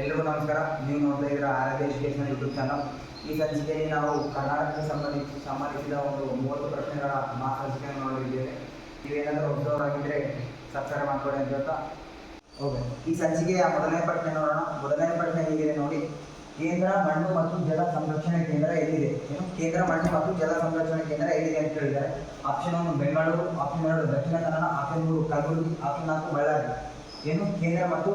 ಎಲ್ರಿಗೂ ನಮಸ್ಕಾರ. ನೀವು ನೋಡ್ತಾ ಇದ್ದೀರಾ ಆರೋಗ್ಯ ಎಜುಕೇಶನ್ ಯೂಟ್ಯೂಬ್ ಚಾನಲ್ ಈ ಸಂಚಿಕೆಯಲ್ಲಿ ನಾವು ಕರ್ನಾಟಕಕ್ಕೆ ಸಂಬಂಧಿಸಿ ಸಂಬಂಧಿಸಿದ ಒಂದು ಮೂವತ್ತು ಪ್ರಶ್ನೆಗಳ ಮಾರ್ಕ್ ಸಂಚಿಕೆಯನ್ನು ನೋಡಲಿದ್ದೇವೆ ನೀವೇನಾದರೂ ಹೊಸದವರಾಗಿದ್ದರೆ ಸಬ್ಸ್ಕ್ರೈಬ್ ಮಾಡ್ಕೊಳ್ಳಿ ಅಂತ ಹೇಳ್ತಾ. ಓಕೆ. ಈ ಸಂಚಿಕೆಯ ಮೊದಲನೇ ಪ್ರಶ್ನೆ ನೋಡೋಣ. ಮೊದಲನೇ ಪ್ರಶ್ನೆ ಹೀಗಿದೆ ನೋಡಿ. ಕೇಂದ್ರ ಮಣ್ಣು ಮತ್ತು ಜಲ ಸಂರಕ್ಷಣೆ ಕೇಂದ್ರ ಎಲ್ಲಿದೆ? ಏನು? ಕೇಂದ್ರ ಮಣ್ಣು ಮತ್ತು ಜಲ ಸಂರಕ್ಷಣೆ ಕೇಂದ್ರ ಎಲ್ಲಿದೆ ಅಂತ ಹೇಳಿದ್ದಾರೆ ಆಪ್ಷನ್ ಒಂದು ಬೆಂಗಳೂರು ಆಪ್ಷನ್ ಎರಡು ದಕ್ಷಿಣ ಕನ್ನಡ ಆಪ್ಷನ್ ಮೂರು ಕಲಬುರಗಿ ಆಪ್ಷನ್ ನಾಲ್ಕು ಬಳ್ಳಾರಿ. ಏನು? ಕೇಂದ್ರ ಮತ್ತು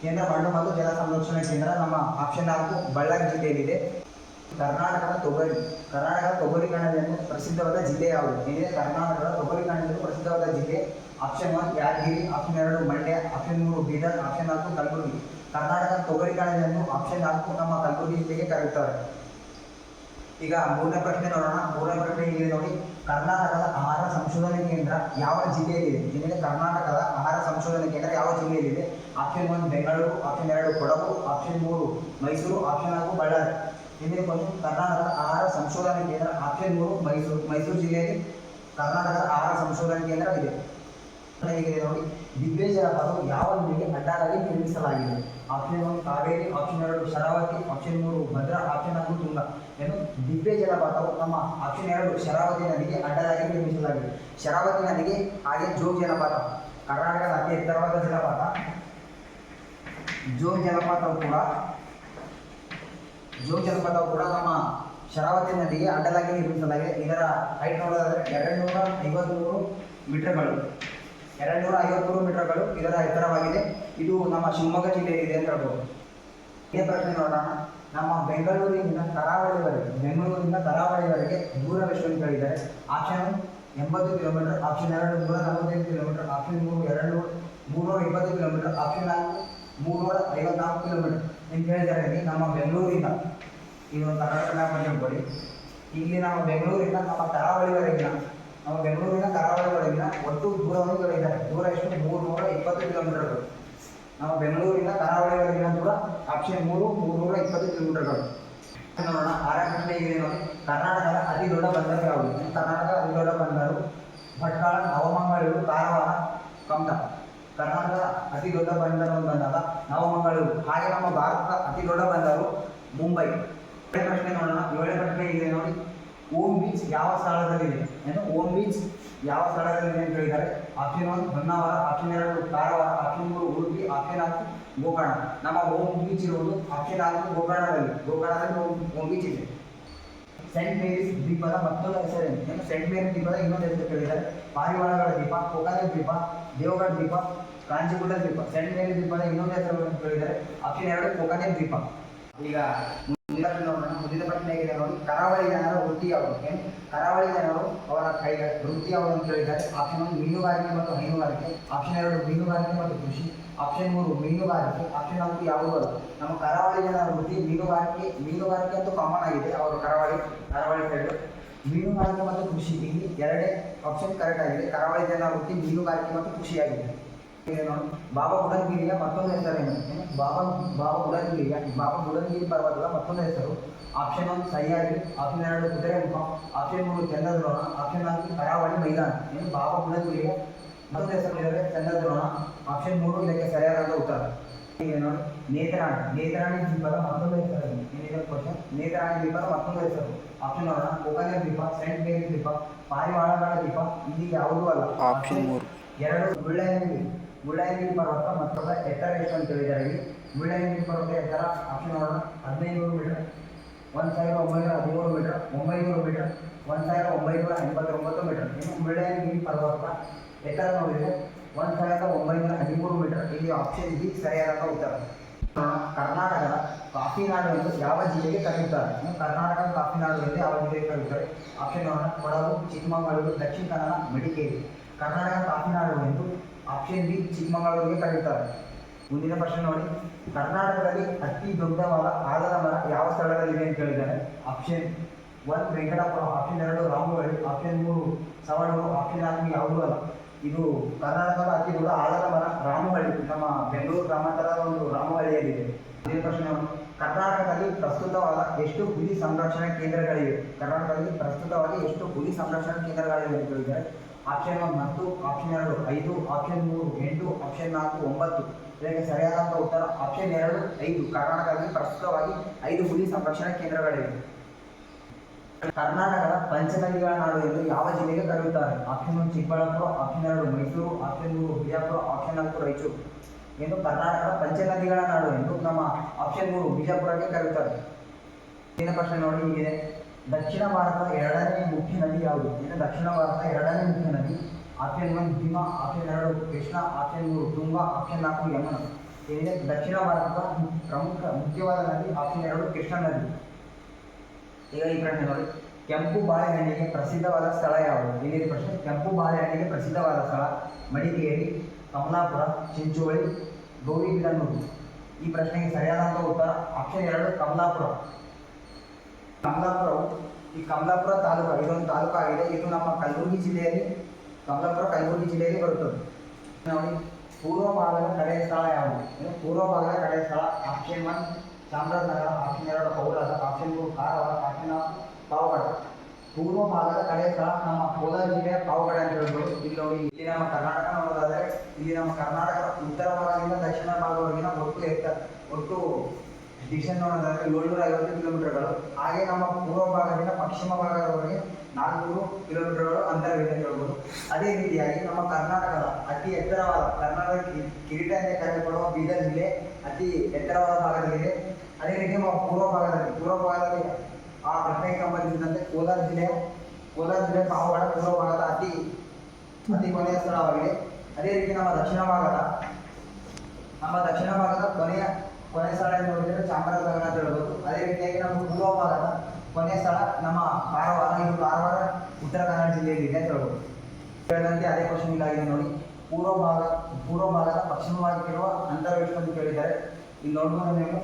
ಕೇಂದ್ರ ಮಣ್ಣು ಮತ್ತು ಜಲ ಸಂರಕ್ಷಣೆ ಕೇಂದ್ರ ನಮ್ಮ ಆಪ್ಷನ್ ನಾಲ್ಕು ಬಳ್ಳಾರಿ ಜಿಲ್ಲೆಯಲ್ಲಿದೆ. ಕರ್ನಾಟಕದ ತೊಗರಿ ಕರ್ನಾಟಕದ ತೊಗರಿ ಕಣದಲ್ಲಿ ಪ್ರಸಿದ್ಧವಾದ ಜಿಲ್ಲೆ ಯಾವುದು? ಏನಿದೆ? ಕರ್ನಾಟಕದ ತೊಗರಿ ಕಣದಲ್ಲಿ ಪ್ರಸಿದ್ಧವಾದ ಜಿಲ್ಲೆ. ಆಪ್ಷನ್ ಒನ್ ಯಾದಗಿರಿ, ಆಪ್ಷನ್ ಎರಡು ಮಂಡ್ಯ, ಆಪ್ಷನ್ ಮೂರು ಬೀದರ್, ಆಪ್ಷನ್ ನಾಲ್ಕು ಕಲಬುರಗಿ. ಕರ್ನಾಟಕದ ತೊಗರಿ ಕಣದಲ್ಲಿ ಆಪ್ಷನ್ ನಾಲ್ಕು ನಮ್ಮ ಕಲಬುರಗಿ ಜಿಲ್ಲೆಗೆ ಕರೆಯುತ್ತಾರೆ. ಈಗ ಮೂರನೇ ಪ್ರಶ್ನೆ ನೋಡೋಣ. ಮೂರನೇ ಪ್ರಶ್ನೆ ಇಲ್ಲಿ ನೋಡಿ. ಕರ್ನಾಟಕದ ಆಹಾರ ಸಂಶೋಧನೆ ಕೇಂದ್ರ ಯಾವ ಜಿಲ್ಲೆಯಲ್ಲಿದೆ ಏನಿದೆ ಕರ್ನಾಟಕದ ಆಹಾರ ಸಂಶೋಧನೆ ಕೇಂದ್ರ ಯಾವ ಜಿಲ್ಲೆಯಲ್ಲಿದೆ ಆಪ್ಷನ್ ಒನ್ ಬೆಂಗಳೂರು ಆಪ್ಷನ್ ಎರಡು ಕೊಡಗು ಆಪ್ಷನ್ ಮೂರು ಮೈಸೂರು ಆಪ್ಷನ್ ನಾಲ್ಕು ಬಳ್ಳಾರಿ. ಇಲ್ಲಿ ಬಂದು ಕರ್ನಾಟಕದ ಆಹಾರ ಸಂಶೋಧನೆ ಕೇಂದ್ರ ಆಪ್ಷನ್ ಮೂರು ಮೈಸೂರು ಮೈಸೂರು ಜಿಲ್ಲೆಯಲ್ಲಿ ಕರ್ನಾಟಕದ ಆಹಾರ ಸಂಶೋಧನೆ ಕೇಂದ್ರ ಇದೆ ಹೇಗಿದೆ ನೋಡಿ ಯಾವ ನದಿಗೆ ಅಡ್ಡಲಾಗಿ ನಿರ್ಮಿಸಲಾಗಿದೆ? ಆಪ್ಷನ್ ಒಂದು ಕಾವೇರಿ, ಆಪ್ಷನ್ ಎರಡು ಶರಾವತಿ, ಆಪ್ಷನ್ ಮೂರು ಭದ್ರಾ, ಆಪ್ಷನ್ ನಾಲ್ಕು ತುಂಗಾ. ಏನು? ದಿವ್ಯ ಜಲಪಾತವು ನಮ್ಮ ಆಪ್ಷನ್ ಎರಡು ಶರಾವತಿ ನದಿಗೆ ಅಡ್ಡಲಾಗಿ ನಿರ್ಮಿಸಲಾಗಿದೆ. ಶರಾವತಿ ನದಿಗೆ ಹಾಗೆ ಜೋಗ್ ಜಲಪಾತ. ಕರ್ನಾಟಕದ ಅತಿ ಎತ್ತರವಾದ ಜಲಪಾತ. ಜೋಗ್ ಜಲಪಾತವು ಕೂಡ, ಜೋಗ್ ಜಲಪಾತವು ಕೂಡ ನಮ್ಮ ಶರಾವತಿ ನದಿಗೆ ಅಡ್ಡಲಾಗಿ ನಿರ್ಮಿಸಲಾಗಿದೆ. ಇದರ ಹೈಟ್ ನೋಡೋದಾದ್ರೆ ಎರಡು ನೂರ ಐವತ್ತ್ಮೂರು ಮೀಟರ್ಗಳು ಎರಡು ನೂರ ಐವತ್ತ್ಮೂರು ಮೀಟರ್ಗಳು ಇದರ ಎತ್ತರವಾಗಿದೆ. ಇದು ನಮ್ಮ ಶಿವಮೊಗ್ಗ ಜಿಲ್ಲೆಯಲ್ಲಿದೆ ಅಂತ ಹೇಳ್ಬೋದು. ಇದೇ ಪ್ರಶ್ನೆ ನೋಡೋಣ. ನಮ್ಮ ಬೆಂಗಳೂರಿನಿಂದ ಕರಾವಳಿವರೆಗೆ ಬೆಂಗಳೂರಿನಿಂದ ಕರಾವಳಿವರೆಗೆ ದೂರ ವಿಶ್ವವಿದ್ಯಾಲಯಗಳಿದ್ದಾರೆ ಆಪ್ಷನ್ ಎಂಬತ್ತು ಕಿಲೋಮೀಟರ್, ಆಪ್ಷನ್ ಎರಡು ನೂರ ನಲವತ್ತೈದು ಕಿಲೋಮೀಟರ್, ಆಪ್ಷನ್ ಮೂರು ಎರಡು ನೂರ ಮೂರ್ನೂರ ಇಪ್ಪತ್ತು ಕಿಲೋಮೀಟರ್, ಆಪ್ಷನ್ ನಾಲ್ಕು ಮೂರ್ನೂರ ಐವತ್ನಾಲ್ಕು ಕಿಲೋಮೀಟರ್. ಹೇಳಿದ್ದಾರೆ ಇಲ್ಲಿ? ನಮ್ಮ ಬೆಂಗಳೂರಿಂದ ಒಂದು ಕರ್ನಾಟಕ ಅಂತ ಇಲ್ಲಿ ನಮ್ಮ ಬೆಂಗಳೂರಿಂದ ನಮ್ಮ ಕರಾವಳಿವರೆಗಿನ ನಮ್ಮ ಬೆಂಗಳೂರಿನ ಕರಾವಳಿವರೆಗಿನ ಒಟ್ಟು ದೂರವನ್ನು ಹೇಳಿದ್ದಾರೆ ದೂರ ಎಷ್ಟು? ಮೂರ್ನೂರ ಇಪ್ಪತ್ತು ಕಿಲೋಮೀಟರ್ಗಳು. ನಮ್ಮ ಬೆಂಗಳೂರಿನ ಕರಾವಳಿವರೆಗಿನ ದೂರ ಆಪ್ಷನ್ ಮೂರು, ಮೂರ್ನೂರ ಇಪ್ಪತ್ತು ಕಿಲೋಮೀಟರ್ಗಳು. ನೋಡೋಣ ಆರ ಪ್ರಶ್ನೆ ಇದೆ ನೋಡಿ. ಕರ್ನಾಟಕದ ಅತಿ ದೊಡ್ಡ ಬಂದರು ಯಾವುದು? ಕರ್ನಾಟಕದ ಅತಿ ದೊಡ್ಡ ಬಂದರು ಭಟ್ಕಳ, ನವಮಂಗಳೂರು, ಕಾರವಾರ ಕಮಲ ಕರ್ನಾಟಕದ ಅತಿ ದೊಡ್ಡ ಬಂದರು ಅಂತ ಬಂದಾಗ ನವಮಂಗಳೂರು. ಹಾಗೆ ನಮ್ಮ ಭಾರತದ ಅತಿ ದೊಡ್ಡ ಬಂದರು ಮುಂಬೈ. ಪ್ರಶ್ನೆ ನೋಡೋಣ. ಏಳನೇ ಪ್ರಶ್ನೆ ಇದೆ ನೋಡಿ. ಓಂ ಬೀಚ್ ಯಾವ ಸ್ಥಳದಲ್ಲಿದೆ ಏನು? ಓಮ್ ಬೀಚ್ ಯಾವ ಸ್ಥಳದಲ್ಲಿದೆ ಅಂತ ಹೇಳಿದ್ದಾರೆ. ಆಪ್ಷನ್ ಒನ್ ಹೊನ್ನಾವರ ಆಪ್ಷನ್ ಎರಡು ಕಾರವಾರ ಆಪ್ಷನ್ ಮೂರು ಉಡುಪಿ ಆಪ್ಷನ್ ನಾಲ್ಕು ಗೋಕರ್ಣ. ನಮ್ಮ ಓಮ್ ಬೀಚ್ ಇರುವುದು ಆಪ್ಷನ್ ನಾಲ್ಕು ಗೋಕರ್ಣದಲ್ಲಿ. ಗೋಕರ್ಣದಲ್ಲಿ ಓಮ್ ಓಮ್ ಬೀಚ್ ಇದೆ. ಸೆಂಟ್ ಮೇರಿಸ್ ದ್ವೀಪದ ಮತ್ತೊಂದು ಹೆಸರೇನು? ಏನು? ಸೆಂಟ್ ಮೇರಿಸ್ ದ್ವೀಪದ ಇನ್ನೊಂದು ಹೆಸರು ಕೇಳಿದ್ದಾರೆ. ಪಾರಿವಾಳಗಳ ದ್ವೀಪ ಕೊಕಾಲ ದ್ವೀಪ, ದೇವಗಢ ದ್ವೀಪ ಕಾಂಜಿಗುಡ್ಡ ದ್ವೀಪ. ಸೆಂಟ್ ಮೇರಿಸ್ ದ್ವೀಪದ ಇನ್ನೊಂದು ಹೆಸರು ಕೇಳಿದ್ದಾರೆ. ಆಪ್ಷನ್ ಎರಡು ಕೊಕಾನೆ ದ್ವೀಪ. ಈಗ ಮುಂದಿನ ಪ್ರಶ್ನೆ ಕರಾವಳಿ ಜನರ ವೃತ್ತಿ ಯಾವುದಕ್ಕೆ ಕರಾವಳಿ ಜನರು ಅವರ ಕೈ ವೃತ್ತಿ ಯಾವುದು ಅಂತ ಹೇಳಿದ್ದಾರೆ ಆಪ್ಷನ್ ಒಂದು ಮೀನುಗಾರಿಕೆ ಮತ್ತು ಹೈನುಗಾರಿಕೆ. ಆಪ್ಷನ್ ಎರಡು ಮೀನುಗಾರಿಕೆ ಮತ್ತು ಕೃಷಿ. ಆಪ್ಷನ್ ಮೂರು ಮೀನುಗಾರಿಕೆ. ಆಪ್ಷನ್ ನಾಲ್ಕು ಯಾವುದು ಅಲ್ಲ ನಮ್ಮ ಕರಾವಳಿ ಜನರ ವೃತ್ತಿ ಮೀನುಗಾರಿಕೆ ಮೀನುಗಾರಿಕೆ ಅಂತೂ ಕಾಮನ್ ಆಗಿದೆ. ಅವರು ಕರಾವಳಿ ಕರಾವಳಿ ಸೈಡ್ ಮೀನುಗಾರಿಕೆ ಮತ್ತು ಕೃಷಿ. ಇಲ್ಲಿ ಎರಡೇ ಆಪ್ಷನ್ ಕರೆಕ್ಟ್ ಆಗಿದೆ. ಕರಾವಳಿ ಜನರ ವೃತ್ತಿ ಮೀನುಗಾರಿಕೆ ಮತ್ತು ಕೃಷಿಯಾಗಿದೆ ಬಾಬಾ ಬುಡನ್ಗಿರಿಯ ಮತ್ತೊಂದು ಹೆಸರೇನು ಏನು? ಬಾಬಾ ಬಾಬಾ ಬುಡನ್ಗಿರಿಯ ಬಾಬಾ ಬುಡನ್ಗಿರಿ ಪರ್ವತದ ಮತ್ತೊಂದು ಹೆಸರು ಆಪ್ಷನ್ ಒಂದು ಸಹ್ಯಾದ್ರಿ ಆಪ್ಷನ್ ಎರಡು ಕುದುರೆಮುಖ ಆಪ್ಷನ್ ಮೂರು ಚಂದ್ರದ್ರೋಣ ಆಪ್ಷನ್ ನಾಲ್ಕು ಕರಾವಳಿ ಮೈದಾನ ಏನು ಬಾಬಾ ಬುಡನ್ಗಿರಿಯ ಮತ್ತೊಂದು ಹೆಸರು ಇದ್ದಾರೆ ಚಂದ್ರದ್ರೋಣ ಆಪ್ಷನ್ ಮೂರು ಇದಕ್ಕೆ ಸರಿಯಾದ ಉತ್ತರ ಈಗ ನೋಡಿ ನೇತ್ರಾಣಿ ನೇತ್ರಾಣಿ ದ್ವೀಪದ ಮತ್ತೊಂದು ಹೆಸರು ಏನಿದೆ ಕ್ವಶನ್ ನೇತ್ರಾಣಿ ದ್ವೀಪದ ಮತ್ತೊಂದು ಹೆಸರು ಆಪ್ಷನ್ ನೋಡೋಣ ಕೋಕನೆ ದ್ವೀಪ ಸೆಂಟ್ ಮೇರಿ ದ್ವೀಪ ಪಾರಿವಾಳಗಳ ದ್ವೀಪ ಇಲ್ಲಿ ಯಾವುದೂ ಅಲ್ಲ ಆಪ್ಷನ್ ಮೂರು. ಎರಡು ಮುಳ್ಳಯ್ಯನಗಿರಿ ಮುಳ್ಳಯ್ಯನಗಿರಿ ಪರ್ವತ ಮತ್ತು ಎತ್ತರ ಎಷ್ಟು ಅಂತ ಹೇಳಿದ್ದಾರೆ. ಮುಳ್ಳಯ್ಯನಗಿರಿ ಪರ್ವತ ಎತ್ತರ ಆಪ್ಷನ್ ನೋಡೋಣ ಹದಿನೈದುನೂರು ಮೀಟರ್, ಒಂದು ಸಾವಿರದ ಒಂಬೈನೂರ ಹದಿಮೂರು ಮೀಟರ್, ಒಂಬೈನೂರು ಮೀಟರ್, ಒಂದು ಸಾವಿರದ ಒಂಬೈನೂರ ಎಂಬತ್ತೊಂಬತ್ತು ಮೀಟರ್. ಇನ್ನು ಮುಳ್ಳಯ್ಯನಗಿರಿ ಪರ್ವತ ಎತ್ತರ ನೋಡಿದರೆ ಒಂದು ಸಾವಿರದ ಒಂಬೈನೂರ ಹದಿಮೂರು ಮೀಟರ್. ಇಲ್ಲಿ ಆಪ್ಷನ್ ಬಿ ಸರಿಯಾದ ಉತ್ತರ. ಕರ್ನಾಟಕದ ಕಾಫಿ ನಾಡು ಎಂದು ಯಾವ ಜಿಲ್ಲೆಗೆ ಕರೆಯುತ್ತಾರೆ? ಕರ್ನಾಟಕದ ಕಾಫಿ ನಾಡು ಎಂದು ಯಾವ ಜಿಲ್ಲೆಗೆ ಕರೆಯುತ್ತಾರೆ? ಆಪ್ಷನ್ ನೋಡೋಣ ಕೊಡಗು, ಚಿಕ್ಕಮಗಳೂರು, ದಕ್ಷಿಣ ಕನ್ನಡ, ಮಡಿಕೇರಿ. ಕರ್ನಾಟಕ ಕಾಫಿ ನಾಡು ಎಂದು ಆಪ್ಷನ್ ಬಿ ಚಿಕ್ಕಮಗಳೂರಿಗೆ ಕರೆಯುತ್ತಾರೆ. ಮುಂದಿನ ಪ್ರಶ್ನೆ ನೋಡಿ. ಕರ್ನಾಟಕದಲ್ಲಿ ಅತಿ ದೊಡ್ಡವಾದ ಆಲದ ಮರ ಯಾವ ಸ್ಥಳದಲ್ಲಿದೆ ಅಂತ ಹೇಳಿದ್ದಾರೆ ಆಪ್ಷನ್ ಒನ್ ವೆಂಕಟಾಪುರ ಆಪ್ಷನ್ ಎರಡು ರಾಮುವಳ್ಳಿ ಆಪ್ಷನ್ ಮೂರು ಸವಣೂರು, ಆಪ್ಷನ್ ನಾಲ್ಕು ಯಾವುದೂ ಅಲ್ಲ. ಇದು ಕರ್ನಾಟಕದ ಅತಿ ದೊಡ್ಡ ಆಲದ ಮರ ರಾಮುವಳ್ಳಿ ನಮ್ಮ ಬೆಂಗಳೂರು ಗ್ರಾಮಾಂತರದ ಒಂದು ರಾಮವಳ್ಳಿಯಲ್ಲಿದೆ ಮುಂದಿನ ಪ್ರಶ್ನೆ. ಕರ್ನಾಟಕದಲ್ಲಿ ಪ್ರಸ್ತುತವಾದ ಎಷ್ಟು ಹುಲಿ ಸಂರಕ್ಷಣಾ ಕೇಂದ್ರಗಳಿವೆ? ಕರ್ನಾಟಕದಲ್ಲಿ ಪ್ರಸ್ತುತವಾಗಿ ಎಷ್ಟು ಹುಲಿ ಸಂರಕ್ಷಣಾ ಕೇಂದ್ರಗಳಿವೆ ಅಂತ ಹೇಳಿದ್ದಾರೆ ಆಪ್ಷನ್ ಒಂದು ಹತ್ತು, ಆಪ್ಷನ್ ಎರಡು ಐದು, ಆಪ್ಷನ್ ಮೂರು ಎಂಟು, ಆಪ್ಷನ್ ನಾಲ್ಕು ಒಂಬತ್ತು. ಇದಕ್ಕೆ ಸರಿಯಾದಂಥ ಉತ್ತರ ಆಪ್ಷನ್ ಎರಡು, ಐದು. ಕರ್ನಾಟಕದಲ್ಲಿ ಪ್ರಸ್ತುತವಾಗಿ ಐದು ಹುಲಿ ಸಂರಕ್ಷಣಾ ಕೇಂದ್ರಗಳಿವೆ. ಕರ್ನಾಟಕದ ಪಂಚನದಿಗಳ ನಾಡು ಎಂದು ಯಾವ ಜಿಲ್ಲೆಗೆ ಕರೆಯುತ್ತಾರೆ? ಆಪ್ಷನ್ ಒಂದು ಚಿಕ್ಕಬಳ್ಳಾಪುರ, ಆಪ್ಷನ್ ಎರಡು ಮೈಸೂರು, ಆಪ್ಷನ್ ಮೂರು ಬಿಜಾಪುರ, ಆಪ್ಷನ್ ನಾಲ್ಕು ರಾಯಚೂರು ಎಂದು ಕರ್ನಾಟಕದ ಪಂಚನದಿಗಳ ನಾಡು ಎಂದು ನಮ್ಮ ಆಪ್ಷನ್ ಮೂರು ಬಿಜಾಪುರಕ್ಕೆ ಕರೆಯುತ್ತಾರೆ. ಪ್ರಶ್ನೆ ನೋಡಿ, ಹೀಗಿದೆ. ದಕ್ಷಿಣ ಭಾರತದ ಎರಡನೇ ಮುಖ್ಯ ನದಿ ಯಾವುದು? ಏನು ದಕ್ಷಿಣ ಭಾರತದ ಎರಡನೇ ಮುಖ್ಯ ನದಿ. ಆಪ್ಷನ್ ಒನ್ ಭೀಮಾ, ಆಪ್ಷನ್ ಎರಡು ಕೃಷ್ಣ, ಆಪ್ಷನ್ ಮೂರು ತುಂಗಾ, ಆಪ್ಷನ್ ನಾಲ್ಕು ಯಮುನಾ. ಏನಿದೆ? ದಕ್ಷಿಣ ಭಾರತದ ಪ್ರಮುಖ, ಮುಖ್ಯವಾದ ನದಿ, ಆಪ್ಷನ್ ಎರಡು ಕೃಷ್ಣ ನದಿ. ಈಗ ಈ ಪ್ರಶ್ನೆ ನೋಡಿ. ಕೆಂಪು ಬಾಳೆಹಣ್ಣಿಗೆ ಪ್ರಸಿದ್ಧವಾದ ಸ್ಥಳ ಯಾವುದು? ಏನಿದೆ ಪ್ರಶ್ನೆ. ಕೆಂಪು ಬಾಳೆಹಣ್ಣಿಗೆ ಪ್ರಸಿದ್ಧವಾದ ಸ್ಥಳ ಮಡಿಕೇರಿ, ಕಮಲಾಪುರ, ಚಿಂಚೋಳಿ, ಗೌರಿಬಿದನೂರು. ಈ ಪ್ರಶ್ನೆಗೆ ಸರಿಯಾದಂಥ ಉತ್ತರ ಆಪ್ಷನ್ ಎರಡು ಕಮಲಾಪುರ. ಕಮಲಾಪುರವು ಈ ಕಮಲಾಪುರ ತಾಲೂಕು ಇದೊಂದು ತಾಲೂಕು ಆಗಿದೆ. ಇದು ನಮ್ಮ ಕಲಬುರಗಿ ಜಿಲ್ಲೆಯಲ್ಲಿ, ಕಮಲಾಪುರ ಕಲಬುರಗಿ ಜಿಲ್ಲೆಯಲ್ಲಿ ಬರುತ್ತದೆ. ನೋಡಿ ಪೂರ್ವ ಭಾಗದ ಕಡೆಯ ಸ್ಥಳ ಯಾವುದು? ಪೂರ್ವ ಭಾಗದ ಕಡೆಯ ಸ್ಥಳ ಆಪ್ಷನ್ ಒನ್ ಚಾಮರಾಜನಗರ ಆಪ್ಷನ್ ಎರಡು ಕೋಲಾರ ಆಪ್ಷನ್ ಮೂರು ಕಾರವಾರ ಆಪ್ಷನ್ ಪಾವಗಡ. ಪೂರ್ವ ಭಾಗದ ಕಡೆಯ ಸ್ಥಳ ನಮ್ಮ ಕೋಲಾರ ಜಿಲ್ಲೆಯ ಪಾವಗಡ ಅಂತ ಹೇಳ್ಬೋದು. ಇಲ್ಲಿ ನೋಡಿ, ಇಲ್ಲಿ ನಮ್ಮ ಕರ್ನಾಟಕ ನೋಡೋದಾದ್ರೆ, ಇಲ್ಲಿ ನಮ್ಮ ಕರ್ನಾಟಕ ಉತ್ತರ ಭಾಗದಿಂದ ದಕ್ಷಿಣ ಭಾಗವರೆಗಿನ ಒಟ್ಟು ಎತ್ತ, ಒಟ್ಟು ಡಿಸ್ಟೆನ್ಸ್ ನೋಡೋದಾದ್ರೆ ಏಳ್ನೂರ ಐವತ್ತು ಕಿಲೋಮೀಟರ್ಗಳು ಹಾಗೆ ನಮ್ಮ ಪೂರ್ವ ಭಾಗದಿಂದ ಪಶ್ಚಿಮ ಭಾಗದವರೆಗೆ ನಾಲ್ಕುನೂರು ಕಿಲೋಮೀಟರ್ಗಳು ಅಂತರವಿದೆ ಅಂತ ಹೇಳ್ಬೋದು. ಅದೇ ರೀತಿಯಾಗಿ ನಮ್ಮ ಕರ್ನಾಟಕದ ಅತಿ ಎತ್ತರವಾದ ಕರ್ನಾಟಕ ಕಿರೀಟ ಎಂದು ಕರೆಯಲ್ಪಡುವ ಬೀದರ್ ಜಿಲ್ಲೆ ಅತಿ ಎತ್ತರವಾದ ಭಾಗದಲ್ಲಿದೆ. ಅದೇ ರೀತಿ ನಮ್ಮ ಪೂರ್ವ ಭಾಗದಲ್ಲಿ ಪೂರ್ವ ಭಾಗದಲ್ಲಿ ಆ ಪ್ರಶ್ನೆಗೆ ಸಂಬಂಧಿಸಿದಂತೆ ಕೋಲಾರ ಜಿಲ್ಲೆ ಕೋಲಾರ ಜಿಲ್ಲೆ ಪಾವಗಡ ಪೂರ್ವ ಭಾಗದ ಅತಿ ಅತಿ ಕೊನೆಯ ಸ್ಥಳವಾಗಿದೆ. ಅದೇ ರೀತಿ ನಮ್ಮ ದಕ್ಷಿಣ ಭಾಗದ, ನಮ್ಮ ದಕ್ಷಿಣ ಭಾಗದ ಕೊನೆಯ ಕೊನೆಯ ಸ್ಥಳ ಎಂದು ನೋಡಿದರೆ ಚಾಮರಾಜನಗರ ಅಂತ ಹೇಳ್ಬೋದು. ಅದೇ ರೀತಿಯಾಗಿ ನಮ್ಮ ಪೂರ್ವ ಭಾಗದ ಕೊನೆಯ ಸ್ಥಳ ನಮ್ಮ ಕಾರವಾರ ಇದು ಕಾರವಾರ ಉತ್ತರ ಕನ್ನಡ ಜಿಲ್ಲೆಯಲ್ಲಿ ಇದೆ ಅಂತ ಹೇಳ್ಬೋದು. ಹೇಳಿದಂತೆ ಅದೇ ಕ್ವಶನ್ ಇಲ್ಲಾಗಿದೆ ನೋಡಿ. ಪೂರ್ವ ಭಾಗ ಪೂರ್ವ ಭಾಗದ ಪಶ್ಚಿಮವಾಗಿರುವ ಅಂತ ಕೇಳಿದ್ದಾರೆ. ಇಲ್ಲಿ ನೋಡ್ಬೋದು ನೀವು.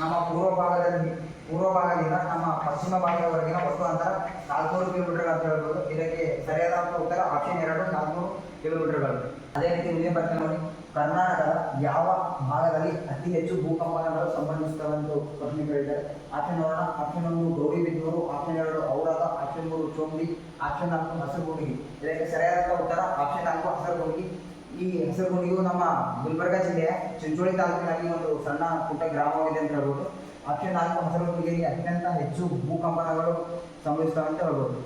ನಮ್ಮ ಪೂರ್ವ ಭಾಗದಲ್ಲಿ ಪೂರ್ವ ಭಾಗದಿಂದ ನಮ್ಮ ಪಶ್ಚಿಮ ಭಾಗದವರೆಗಿನ ಒಟ್ಟು ಅಂತರ ನಾಲ್ಕುನೂರು ಕಿಲೋಮೀಟರ್ ಅಂತ ಹೇಳ್ಬೋದು. ಇದಕ್ಕೆ ಸರಿಯಾದ ಉತ್ತರ ಆಪ್ಷನ್ ಎರಡು, ನಾಲ್ಕುನೂರು ಕಿಲೋಮೀಟರ್ಗಳು. ಅದೇ ರೀತಿ ಮುಂದೆ ಬರ್ತೀನಿ ನೋಡಿ. ಕರ್ನಾಟಕದ ಯಾವ ಭಾಗದಲ್ಲಿ ಅತಿ ಹೆಚ್ಚು ಭೂಕಂಪನಗಳು ಸಂಬಂಧಿಸಿದ ಅಂತ ಪ್ರಶ್ನೆ ಕೇಳಿದ್ದಾರೆ ಆಪ್ಷನ್ ನೋಡೋಣ. ಆಪ್ಷನ್ ಒಂದು ಗೌರಿಬಿದನೂರು ಆಪ್ಷನ್ ಎರಡು ಔರಾದ ಆಪ್ಷನ್ ಮೂರು ಚೋಂಬಿ ಆಪ್ಷನ್ ನಾಲ್ಕು ಹಸರಗುಂಡಿಗೆ ಇದಕ್ಕೆ ಸರಿಯಾದ ಉತ್ತರ ಆಪ್ಷನ್ ನಾಲ್ಕು ಹಸರಗುಂಡಿ. ಈ ಹೆಸರುಗುಂಡಿಯು ನಮ್ಮ ಗುಲ್ಬರ್ಗ ಜಿಲ್ಲೆಯ ಚಿಂಚೋಳಿ ತಾಲೂಕಿನಲ್ಲಿ ಒಂದು ಸಣ್ಣ ಪುಟ್ಟ ಗ್ರಾಮವಾಗಿದೆ ಅಂತ ಹೇಳ್ಬೋದು. ಆಪ್ಷನ್ ನಾಲ್ಕು ಹಸರಗುಂಡಿಯಲ್ಲಿ ಅತ್ಯಂತ ಹೆಚ್ಚು ಭೂಕಂಪನಗಳು ಸಂಭವಿಸ್ತವೆ ಅಂತ ಹೇಳ್ಬೋದು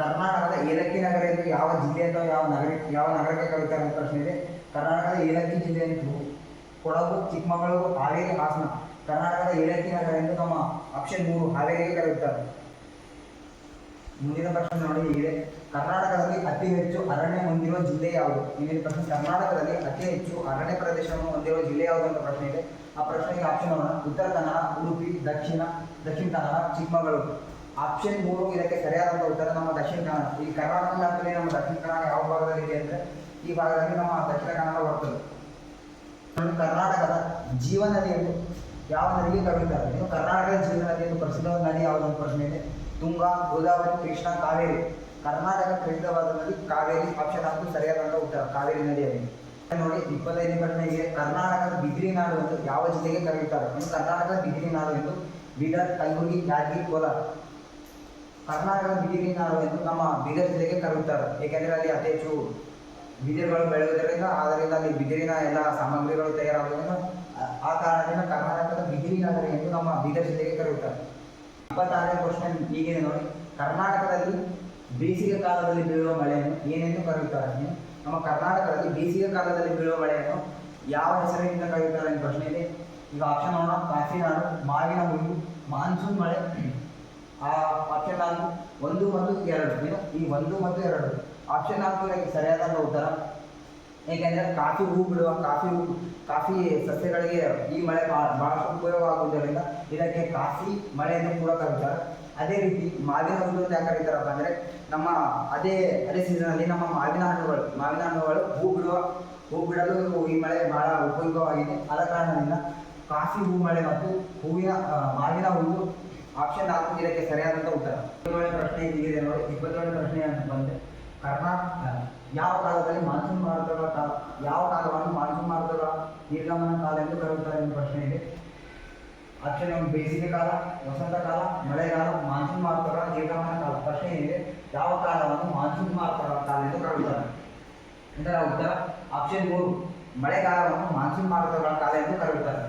ಕರ್ನಾಟಕದ ಏಲಕ್ಕಿ ನಗರ ಎಂದು ಯಾವ ಜಿಲ್ಲೆ ಅಥವಾ ಯಾವ ನಗರ, ಯಾವ ನಗರಕ್ಕೆ ಕರೀತಾರೆ ಅಂತ ಪ್ರಶ್ನೆ ಇದೆ. ಕರ್ನಾಟಕದ ಏಲಕ್ಕಿ ಜಿಲ್ಲೆ ಎಂದು ಕೊಡಗು, ಚಿಕ್ಕಮಗಳೂರು ಹಾವೇರಿ, ಹಾಸನ ಕರ್ನಾಟಕದ ಏಲಕ್ಕಿ ನಗರ ಎಂದು ನಮ್ಮ ಆಪ್ಷನ್ ಮೂರು ಹಾವೇರಿಗೆ ಕರೆಯುತ್ತಾರೆ. ಮುಂದಿನ ಪ್ರಶ್ನೆ ನೋಡಿ ಇದೆ ಕರ್ನಾಟಕದಲ್ಲಿ ಅತಿ ಹೆಚ್ಚು ಅರಣ್ಯ ಹೊಂದಿರುವ ಜಿಲ್ಲೆ ಯಾವುದು? ಮುಂದಿನ ಪ್ರಶ್ನೆ, ಕರ್ನಾಟಕದಲ್ಲಿ ಅತಿ ಹೆಚ್ಚು ಅರಣ್ಯ ಪ್ರದೇಶವನ್ನು ಹೊಂದಿರುವ ಜಿಲ್ಲೆ ಯಾವುದು ಅಂತ ಪ್ರಶ್ನೆ ಇದೆ. ಆ ಪ್ರಶ್ನೆಗೆ ಆಪ್ಷನ್ ನೋಡೋಣ. ಉತ್ತರ ಕನ್ನಡ, ಉಡುಪಿ, ದಕ್ಷಿಣ ದಕ್ಷಿಣ ಕನ್ನಡ, ಚಿಕ್ಕಮಗಳೂರು. ಆಪ್ಷನ್ ಮೂರು ಇದಕ್ಕೆ ಸರಿಯಾದಂಥ ಉತ್ತರ ನಮ್ಮ ದಕ್ಷಿಣ ಕನ್ನಡ. ಈ ಕರ್ನಾಟಕ ನಮ್ಮ ದಕ್ಷಿಣ ಕನ್ನಡ ಯಾವ ಭಾಗದಲ್ಲಿ ಇದೆ ಅಂದರೆ ಈ ಭಾಗದಲ್ಲಿ ನಮ್ಮ ದಕ್ಷಿಣ ಕನ್ನಡ ಬರ್ತದೆ. ಕರ್ನಾಟಕದ ಜೀವ ನದಿ ಎಂದು ಯಾವ ನದಿಗೆ ಕರೆಯುತ್ತಾರೆ? ನೀವು ಕರ್ನಾಟಕದ ಜೀವನ ನದಿಯನ್ನು ಪ್ರಸಿದ್ಧವಾದ ನದಿ ಯಾವುದೊಂದು ಪ್ರಶ್ನೆ ಇದೆ. ತುಂಗಾ, ಗೋದಾವರಿ, ಕೃಷ್ಣ, ಕಾವೇರಿ. ಕರ್ನಾಟಕ ಪ್ರಸಿದ್ಧವಾದ ನದಿ ಕಾವೇರಿ. ನಾಲ್ಕು ಸರಿಯಾದಂಥ ಉತ್ತರ. ಕಾವೇರಿ ನದಿಯಲ್ಲಿ ನೋಡಿ ಇಪ್ಪತ್ತೈದನೇ ಪ್ರಶ್ನೆ ಇದೆ ಕರ್ನಾಟಕದ ಬಿದಿರಿ ನಾಡು ಎಂದು ಯಾವ ಜಿಲ್ಲೆಗೆ ಕರೆಯುತ್ತಾರೆ? ಕರ್ನಾಟಕದ ಬಿದಿರಿ ನಾಡು ಎಂದು ಬೀದರ್, ಕಲಬುರಗಿ, ಯಾದಗಿರಿ, ಕೋಲಾರ. ಕರ್ನಾಟಕದ ಬಿದಿರಿ ನಾಡು ಎಂದು ನಮ್ಮ ಬೀದರ್ ಜಿಲ್ಲೆಗೆ ಕರೆಯುತ್ತಾರೆ. ಏಕೆಂದರೆ ಅಲ್ಲಿ ಅತಿ ಹೆಚ್ಚು ಬಿದಿರುಗಳು ಬೆಳೆಯುವುದರಿಂದ, ಆದ್ದರಿಂದ ಅಲ್ಲಿ ಬಿದಿರಿನ ಎಲ್ಲ ಸಾಮಗ್ರಿಗಳು ತಯಾರಾಗುವುದನ್ನು ಆ- ಕಾರಣದಿಂದ ಕರ್ನಾಟಕದ ಬಿದಿರಿ ನಗರ ಎಂದು ನಮ್ಮ ಬೀದರ್ ಜಿಲ್ಲೆಗೆ ಕರೆಯುತ್ತಾರೆ. ಇಪ್ಪತ್ತಾರನೇ ಪ್ರಶ್ನೆ ಈಗೇನು ನೋಡಿ. ಕರ್ನಾಟಕದಲ್ಲಿ ಬೇಸಿಗೆ ಕಾಲದಲ್ಲಿ ಬೀಳುವ ಮಳೆಯನ್ನು ಏನೆಂದು ಕರೆಯುತ್ತಾರೆ? ನಮ್ಮ ಕರ್ನಾಟಕದಲ್ಲಿ ಬೇಸಿಗೆ ಕಾಲದಲ್ಲಿ ಬೀಳುವ ಮಳೆಯನ್ನು ಯಾವ ಹೆಸರಿನಿಂದ ಕರೆಯುತ್ತಾರೆ ಅಂತ ಪ್ರಶ್ನೆ ಇದೆ. ಈಗ ಆಪ್ಷನ್ ನೋಡೋಣ. ಕಾಫಿನಾಡು ಮಾವಿನ ಹುಲ್ಲು, ಮಾನ್ಸೂನ್ ಮಳೆ, ಆ ಆಪ್ಷನ್ ನಾಲ್ಕು ಒಂದು ಮತ್ತು ಎರಡು. ಈ ಒಂದು ಮತ್ತು ಎರಡು. ಆಪ್ಷನ್ ನಾಲ್ಕು ಸರಿಯಾದ ಉತ್ತರ. ಏಕೆಂದರೆ ಕಾಫಿ ಹೂ ಬಿಡುವ, ಕಾಫಿ ಹೂ, ಕಾಫಿ ಸಸ್ಯಗಳಿಗೆ ಈ ಮಳೆ ಬಹಳ- ಬಹಳಷ್ಟು ಉಪಯೋಗವಾಗುವುದರಿಂದ ಇದಕ್ಕೆ ಕಾಫಿ ಮಳೆ ಎಂದು ಕೂಡ ಕರೀತಾರೆ. ಅದೇ ರೀತಿ ಮಾವಿನ ಹಣ್ಣು ಅಂತ ಕರೀತಾರಪ್ಪ ಅಂದರೆ, ನಮ್ಮ ಅದೇ ಅದೇ ಸೀಸನಲ್ಲಿ ನಮ್ಮ ಮಾವಿನ ಹಣ್ಣುಗಳು ಮಾವಿನ ಹಣ್ಣುಗಳು ಹೂ ಬಿಡುವ, ಹೂ ಬಿಡಲು ಈ ಮಳೆ ಬಹಳ ಉಪಯೋಗವಾಗಿದೆ. ಆದ ಕಾರಣದಿಂದ ಕಾಫಿ ಹೂ ಮಳೆ ಮತ್ತು ಹೂವಿನ ಮಾವಿನ ಹುಲ್ಲು ಆಪ್ಷನ್ ನಾಲ್ಕು ಇದಕ್ಕೆ ಸರಿಯಾದಂಥ ಉತ್ತರ. ಪ್ರಶ್ನೆ ಇದೆ ನೋಡಿ, ಇಪ್ಪತ್ತೇಳನೇ ಪ್ರಶ್ನೆ ಅಂತ ಕರ್ನಾಟಕ ಯಾವ ಕಾಲದಲ್ಲಿ ಮಾನ್ಸೂನ್ ಮಾರುತಗಳ ಕಾಲ, ಯಾವ ಕಾಲವನ್ನು ಮಾನ್ಸೂನ್ ಮಾರುತಗಳ ನಿರ್ಗಮನ ಕಾಲ ಎಂದು ಕರೆಯುತ್ತಾರೆ ಎಂಬ ಪ್ರಶ್ನೆ ಇದೆ. ಆಪ್ಷನ್ ಒಂದು ಬೇಸಿಗೆ ಕಾಲ, ವಸಂತ ಕಾಲ, ಮಳೆಗಾಲ, ಮಾನ್ಸೂನ್ ಮಾರುತಗಳ ನಿರ್ಗಮನ ಕಾಲ. ಪ್ರಶ್ನೆ ಇದೆ ಯಾವ ಕಾಲವನ್ನು ಮಾನ್ಸೂನ್ ಮಾರುತಗಳ ಕಾಲ ಎಂದು ಕರೆಯುತ್ತಾರೆ? ಇದರ ಉತ್ತರ, ಆಪ್ಷನ್ ಮೂರು, ಮಳೆಗಾಲವನ್ನು ಮಾನ್ಸೂನ್ ಮಾರುತಗಳ ಕಾಲ ಎಂದು ಕರೆಯುತ್ತಾರೆ.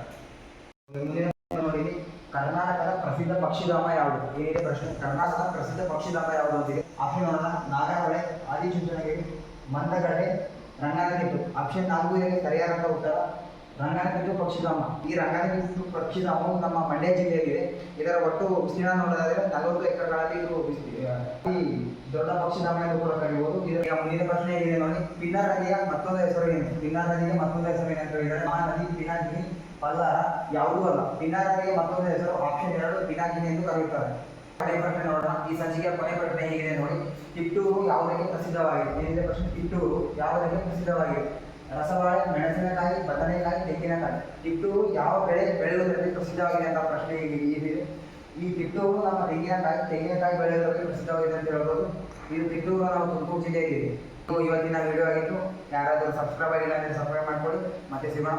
ಕರ್ನಾಟಕದ ಪ್ರಸಿದ್ಧ ಪಕ್ಷಿಧಾಮ ಯಾವುದು? ಬೇರೆ ಪ್ರಶ್ನೆ. ಕರ್ನಾಟಕದ ಪ್ರಸಿದ್ಧ ಪಕ್ಷಿಧಾಮ ಯಾವುದು ಅಂತಿದೆ ಆಪ್ಷನ್ ನೋಡೋಣ ನಾಗಾವಳೆ, ಆದಿಚುಂಚನಗಿರಿ ಮಂದಗಡೆ ರಂಗನತಿಟ್ಟು. ಆಪ್ಷನ್ ನಾಲ್ಕು ಇದಕ್ಕೆ ಸರಿಯಾದ ಉತ್ತರ. ರಂಗನತಿಟ್ಟು ಪಕ್ಷಿಧಾಮ. ಈ ರಂಗನತಿಟ್ಟು ಪಕ್ಷಿಧಾಮವು ನಮ್ಮ ಮಂಡ್ಯ ಜಿಲ್ಲೆಯಲ್ಲಿದೆ. ಇದರ ಒಟ್ಟು ವಿಸ್ತೀರ್ಣ ನೋಡೋದಾದರೆ ನಲವತ್ತು ಎಕರೆಗಳಲ್ಲಿ ಇದು ಈ ದೊಡ್ಡ ಪಕ್ಷಿಧಾಮ ಎಂದು ಕೂಡ ಕರೆಯಬಹುದು ಇದರ ಮುಂದಿನ ಪ್ರಶ್ನೆ ಇದೆ ನೋಡಿ. ಪಿನ್ನಾ ನದಿಯ ಮತ್ತೊಂದು ಹೆಸರು ಏನು? ಪಿನ್ನಾ ಮತ್ತೊಂದು ಹೆಸರು ಏನಂತ ಹೇಳಿದರೆ ಮಹಾನದಿ ನದಿ. ಪಲ್ಲಾರ ಯಾವುದೂ ಅಲ್ಲ. ಪಿನಾಕಿಗೆ ಮತ್ತೊಂದು ಹೆಸರು ಆಪ್ಷನ್ ಎರಡು, ಪಿನಾಕಿನಿ ಎಂದು ಕರೆಯುತ್ತಾರೆ. ಕೊನೆ ಪ್ರಶ್ನೆ ನೋಡೋಣ. ಈ ಸಂಚಿಕೆಯ ಕೊನೆ ಪ್ರಶ್ನೆ ಹೇಗಿದೆ ನೋಡಿ. ಕಿಟ್ಟೂರು ಯಾವುದಕ್ಕೆ ಪ್ರಸಿದ್ಧವಾಗಿದೆ? ಏನಿದೆ ಪ್ರಶ್ನೆ? ಕಿಟ್ಟೂರು ಯಾವುದಕ್ಕೆ ಪ್ರಸಿದ್ಧವಾಗಿದೆ? ರಸಬಾಳೆ, ಮೆಣಸಿನಕಾಯಿ, ಬದನೆಕಾಯಿ, ತೆಂಗಿನಕಾಯಿ. ಕಿಟ್ಟೂರು ಯಾವ ಬೆಳೆ ಬೆಳೆಯುವುದರಲ್ಲಿ ಪ್ರಸಿದ್ಧವಾಗಿದೆ ಅಂತ ಪ್ರಶ್ನೆ ಏನಿದೆ? ಈ ಕಿಟ್ಟೂರು ನಮ್ಮ ತೆಂಗಿನಕಾಯಿ ತೆಂಗಿನಕಾಯಿ ಬೆಳೆಯುವುದಕ್ಕೆ ಪ್ರಸಿದ್ಧವಾಗಿದೆ ಅಂತ ಹೇಳ್ಬೋದು. ಇದು ಕಿಟ್ಟೂರು ನಾವು ತುಮಕೂರು ಜಿಲ್ಲೆಯಲ್ಲಿ ಇವತ್ತಿನ ವಿಡಿಯೋ ಆಗಿತ್ತು. ಯಾರಾದರೂ ಸಬ್ಸ್ಕ್ರೈಬ್ ಆಗಿಲ್ಲ ಅಂದರೆ ಸಬ್ಸ್ಕ್ರೈಬ್ ಮಾಡ್ಕೊಳ್ಳಿ. ಮತ್ತೆ ಸಿಗೋಣ.